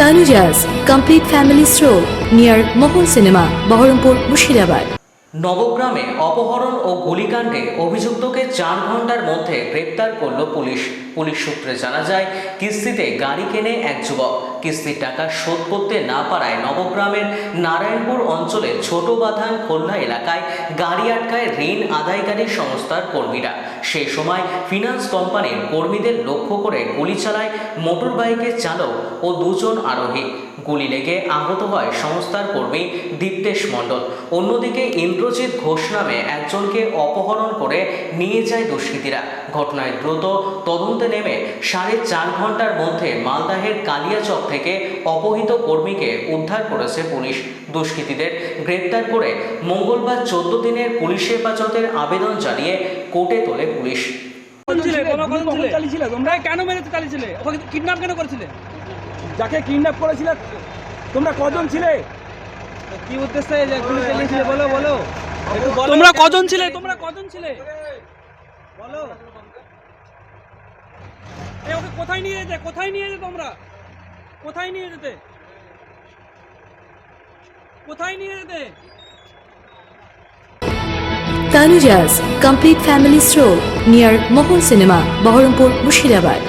Tanujas complete family store near Mohan cinema Baharampur Murshidabad নবগ্রামে অপহরণ ও গুলিকাণ্ডে অভিযুক্তকে চার ঘণ্টার মধ্যে গ্রেপ্তার করল পুলিশ। পুলিশ সূত্রে জানা যায়, কিস্তিতে গাড়ি কেনে এক যুবক। কিস্তির টাকা শোধ করতে না পারায় নবগ্রামের নারায়ণপুর অঞ্চলে ছোট বাধান খোল্লা এলাকায় গাড়ি আটকায় ঋণ আদায়কারী সংস্থার কর্মীরা। সে সময় ফিনান্স কোম্পানির কর্মীদের লক্ষ্য করে গুলি চালায় মোটর বাইকের চালক ও দুজন আরোহী। গুলি লেগে আহত হয় সংস্থার কর্মী দীপ্তেশ মণ্ডল। অন্যদিকে ইন্দ্রজিৎ ঘোষ নামে একজনকে অপহরণ করে নিয়ে যায় দুষ্কৃতীরা। ঘটনায় দ্রুত তদন্তে নেমে সাড়ে চার ঘণ্টার মধ্যে মালদাহের কালিয়াচক থেকে অপহৃত কর্মীকে উদ্ধার করেছে পুলিশ। দুষ্কৃতীদের গ্রেপ্তার করে মঙ্গলবার চোদ্দ দিনের পুলিশ হেফাজতের আবেদন জানিয়ে কোর্টে তোলে পুলিশ। কেন চালিয়েছিলে? ওকে কিডন্যাপ কেন করেছিলে? যাকে কিডন্যাপ করেছিলে তোমরা কজন ছিলে? কি উদ্দেশ্যে গুলি চালিয়েছিলে? বলো বলো। তোমরা কজন ছিলে? তোমরা কজন ছিলে? বলো। ওকে কোথায় নিয়ে যেতে? কোথায় নিয়ে যেতে তোমরা? কোথায় নিয়ে যেতে? কোথায় নিয়ে যেতে? Tanujas complete family store near Mahal cinema Baharampur Murshidabad